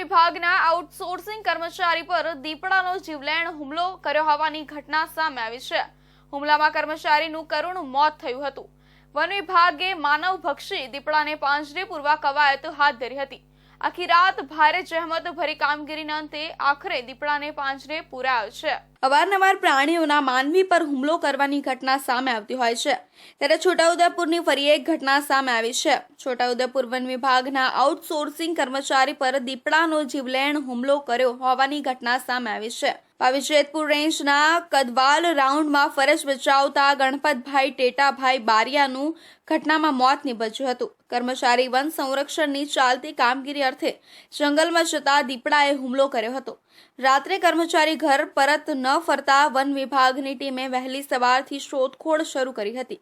વિભાગના આઉટસોર્સિંગ કર્મચારી પર દીપડાનો જીવલેણ હુમલો કર્યો હોવાની ઘટના સામે આવી છે. હુમલામાં કર્મચારીનું કરુણ મોત થયું હતું. વન વિભાગે માનવભક્ષી દીપડાને પાંજરે પૂરવા કવાયત હાથ ધરી હતી. આખી રાત ભારે જહેમત ભરી કામગીરીના અંતે આખરે દીપડાને પાંજરે પૂરાયો છે. અવારનવાર પ્રાણીઓના માનવી પર હુમલો કરવાની ઘટના સામે આવતી હોય છે. ત્યારે છોટાઉદેપુરની ફરી એક ઘટના સામે આવી છે. છોટાઉદેપુર વન વિભાગના આઉટસોર્સિંગ કર્મચારી પર દીપડાનો જીવલેણ હુમલો કર્યો હોવાની ઘટના સામે આવી છે. પાવીજેતપુર રેન્જના કદવાલ રાઉન્ડમાં ફરજ બચાવતા ગણપતભાઈ ટેટાભાઈ બારિયાનું ઘટનામાં મોત નીપજ્યું હતું. કર્મચારી વન સંરક્ષણની ચાલતી કામગીરી અર્થે જંગલમાં જતા દીપડાએ હુમલો કર્યો હતો. રાત્રે કર્મચારી ઘર પરત ન ફરતા વન વિભાગની ટીમે વહેલી સવારથી શોધખોળ શરૂ કરી હતી.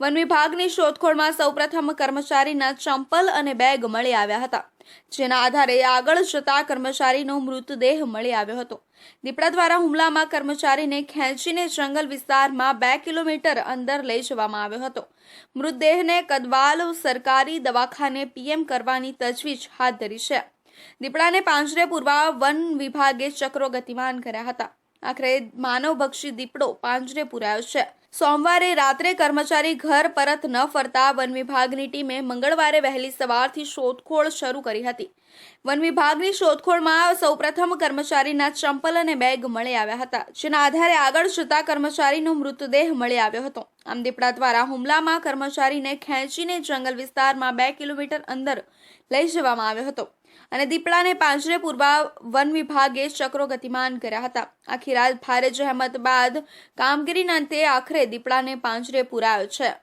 વન વિભાગની શોધખોળમાં સૌપ્રથમ કર્મચારીના ચંપલ અને બેગ મળી આવ્યા હતા, જેના આધારે આગળ જતા કર્મચારીનો મૃતદેહ મળી આવ્યો હતો. દીપડા દ્વારા હુમલામાં કર્મચારીને ખેંચીને જંગલ વિસ્તારમાં બે કિલોમીટર અંદર લઈ જવામાં આવ્યો હતો. મૃતદેહને કદવાલ સરકારી દવાખાને પીએમ કરવાની તજવીજ હાથ ધરી છે. દીપડાને પાંજરે પૂરવા વન વિભાગે ચક્રો ગતિમાન કર્યા હતા. આખરે માનવભક્ષી દીપડો પાંજરે પુરાયો છે. સોમવારે રાત્રે કર્મચારી ઘર પરત ન ફરતા વન વિભાગની ટીમે મંગળવારે વહેલી સવારથી શોધખોળ શરૂ કરી હતી. વન વિભાગની શોધખોળમાં સૌપ્રથમ કર્મચારીના ચંપલ અને બેગ મળી આવ્યા હતા, જેના આધારે આગળ જતા કર્મચારીનો મૃતદેહ મળી આવ્યો હતો. આમ દીપડા દ્વારા હુમલામાં કર્મચારીને ખેંચીને જંગલ વિસ્તારમાં બે કિલોમીટર અંદર લઈ જવામાં આવ્યો હતો. અને દીપડાને પાંજરે પૂરવા વન વિભાગે ચક્રો ગતિમાન કર્યા હતા. આખી રાત ભારે જહેમત બાદ કામગીરીના અંતે આખરે દીપડાને પાંજરે પૂરાયો છે.